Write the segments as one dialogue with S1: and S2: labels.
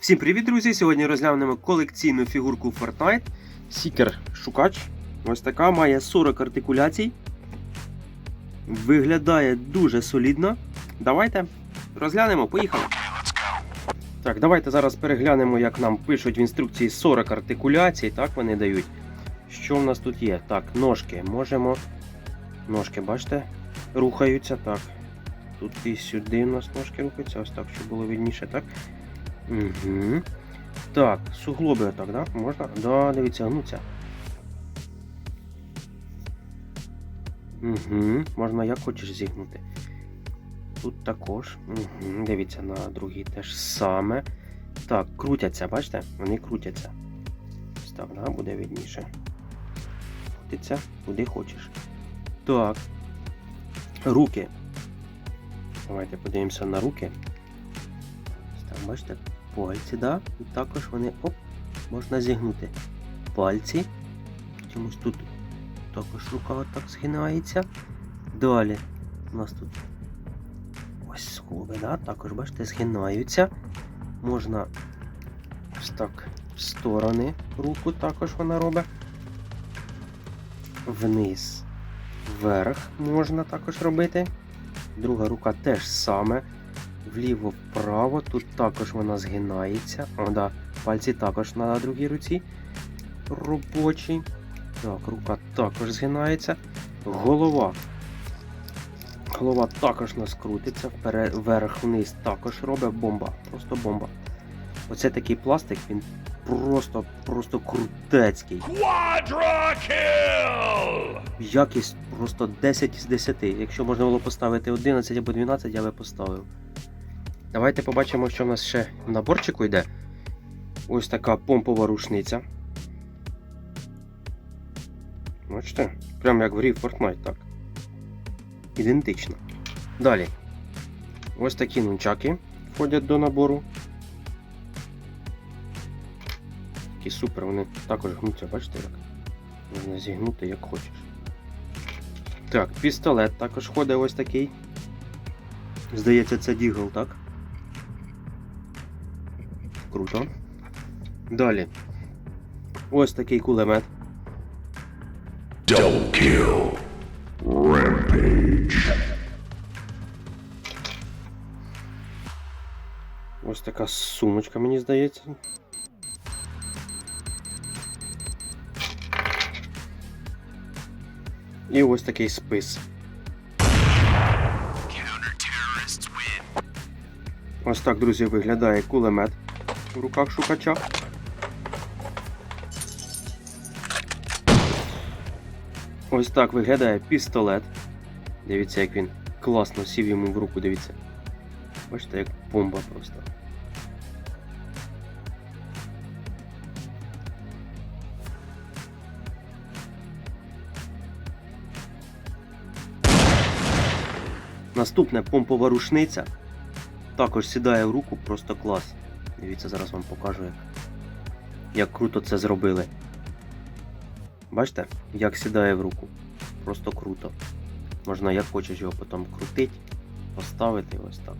S1: Всім привіт, друзі! Сьогодні розглянемо колекційну фігурку Fortnite Seeker Шукач. Ось така має 40 артикуляцій. Виглядає дуже солідно. Давайте розглянемо, поїхали. Так, давайте зараз переглянемо, як нам пишуть в інструкції 40 артикуляцій. Так вони дають. Що в нас тут є? Так, ножки. Можемо. Ножки, бачите? Рухаються. Так. Тут і сюди у нас ножки рухаються. Ось так, щоб було видніше, так? Угу. Так, суглоби отак, да? Можна? Да, дивіться, гнуться. Угу. Можна як хочеш зігнути. Тут також. Угу. Дивіться, на другій теж саме. Так, крутяться, бачите? Вони крутяться. Ось так, да, буде видніше. Крутиться куди хочеш. Так. Руки. Давайте подивимося на руки. Так, бачите? Пальці, да? І також вони оп, можна зігнути. Пальці. Чомусь тут також рука отак згинається. Далі у нас тут ось скоби, да? також, бачите, згинаються. Можна ось так в сторони руку також вона робить. Вниз, вверх можна також робити. Друга рука теж саме вліво, вправо. Тут також вона згинається. О, да. Пальці також на другій руці. Робочі. Так, рука також згинається. Голова. Голова також нас крутиться. Вперед, вверх вниз також робить бомба. Просто бомба. Оце такий пластик, він просто, просто крутецький.
S2: Quadra kill!
S1: Якість просто 10 з 10. Якщо можна було поставити 11 або 12, я би поставив. Давайте побачимо, що в нас ще в наборчику йде. Ось така помпова рушниця. Бачите? Прям як в грі Fortnite, так. Ідентично. Далі. Ось такі нунчаки входять до набору. Такі супер, вони також гнуться, бачите як? Можна зігнути як хочеш. Так, пістолет також ходить ось такий. Здається, це Дігл, так? Круто. Далі. Ось такий кулемет.
S2: Double kill. Rampage.
S1: Ось така сумочка, мені здається. І ось такий спис. Ось так, друзі, виглядає кулемет в руках шукача. Ось так виглядає пістолет. Дивіться, як він класно сів йому в руку, дивіться. Бачите, як бомба просто. Наступне помпова рушниця. Також сідає в руку, просто клас. Дивіться, зараз вам покажу, як, як круто це зробили. Бачите, як сідає в руку. Просто круто. Можна як хочеш його потім крутити, поставити ось так.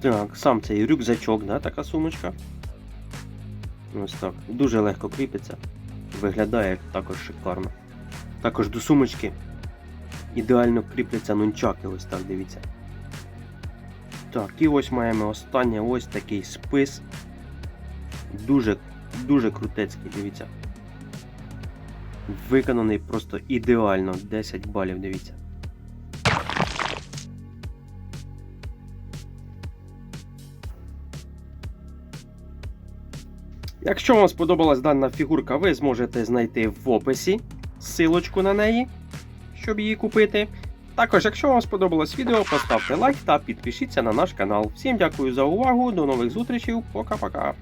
S1: Так, сам цей рюкзачок, да, така сумочка. Ось так. Дуже легко кріпиться. Виглядає також шикарно. Також до сумочки ідеально кріпляться нунчаки, ось так дивіться. Так, і ось маємо останнє ось такий спис. Дуже, дуже крутецький, дивіться. Виконаний просто ідеально. 10 балів, дивіться. Якщо вам сподобалась дана фігурка, ви зможете знайти в описі силочку на неї, щоб її купити. Також, якщо вам сподобалось відео, поставте лайк та підпишіться на наш канал. Всім дякую за увагу, до нових зустрічей, пока-пока.